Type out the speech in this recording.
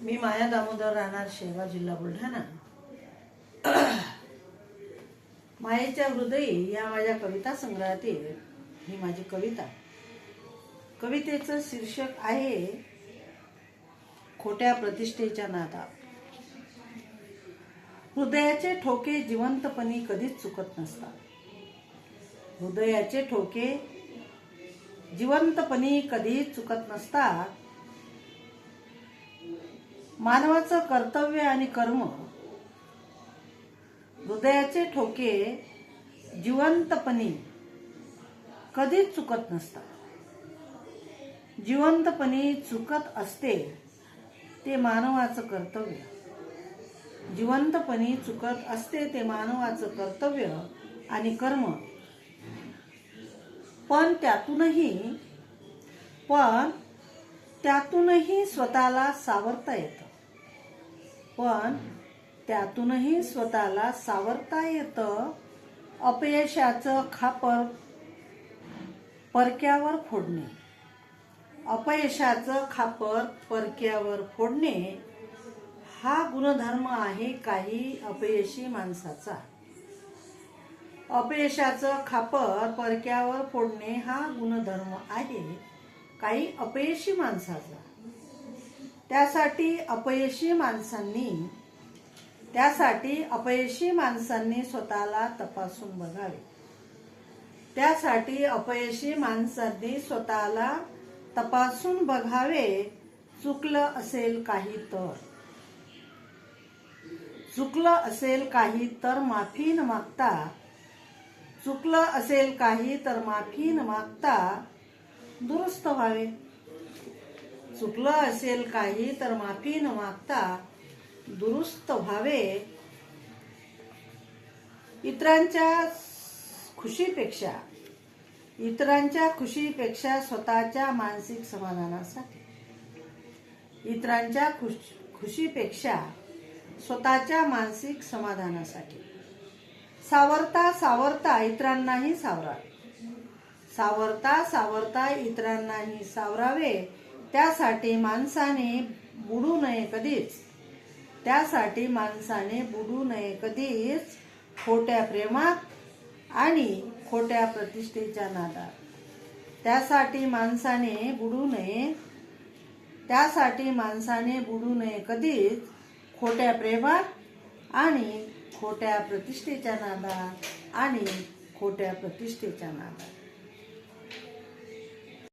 मी माया दामोदर राहणार शेगाव जिल्हा बुलढाणा. मायेच्या हृदयी या माझ्या कविता संग्रहातील ही माझी कविता. कवितेचं शीर्षक आहे खोट्या प्रतिष्ठेच्या नादा. हृदयाचे ठोके जिवंतपणी कधीच चुकत नसतात. हृदयाचे ठोके जिवंतपणी कधीच चुकत नसतात. मानवाचं कर्तव्य आणि कर्म हृदयाचे ठोके जिवंतपणी कधीच चुकत नसतात. जिवंतपणी चुकत असते ते मानवाचं कर्तव्य. जिवंतपणी चुकत असते ते मानवाचं कर्तव्य आणि कर्म. पण त्यातूनही पण त्यातूनही स्वतःला सावरता येतं. पण त्यातूनही स्वतःला सावरता येतं. अपयशाचं खापर परक्यावर फोडणे. अपयशाचं खापर परक्यावर फोडणे हा गुणधर्म आहे काही अपयशी माणसाचा. अपयशाचं खापर परक्यावर फोडणे हा गुणधर्म आहे काही अपयशी माणसाचा. त्यासाठी अपयशी माणसांनी त्यासाठी अपयशी माणसांनी स्वतःला तपासून बघावे. त्यासाठी अपयशी माणसांनी स्वतःला तपासून बघावे चुकलं असेल काही तर. चुकलं असेल काही तर माफी न मागता चुकलं असेल काही तर माफी न मागता दुरुस्त व्हावे. चुकलं असेल काही तर माफी न मागता दुरुस्त व्हावे. इतरांच्या खुशीपेक्षा इतरांच्या खुशीपेक्षा स्वतःच्या मानसिक समाधानासाठी. इतरांच्या खुश खुशीपेक्षा स्वतःच्या मानसिक समाधानासाठी. सावरता सावरता इतरांनाही सावरावे सावरता सावरता इतरांनाही सावरावे. त्यासाठी माणसाने बुडू नये कधीच. त्यासाठी माणसाने बुडू नये कधीच. खोट्या प्रेमात आणि खोट्या प्रतिष्ठेच्या नादात. त्यासाठी माणसाने बुडू नये. त्यासाठी माणसाने बुडू नये कधीच. खोट्या प्रेमात आणि खोट्या प्रतिष्ठेच्या नादात आणि खोट्या प्रतिष्ठेच्या नादात.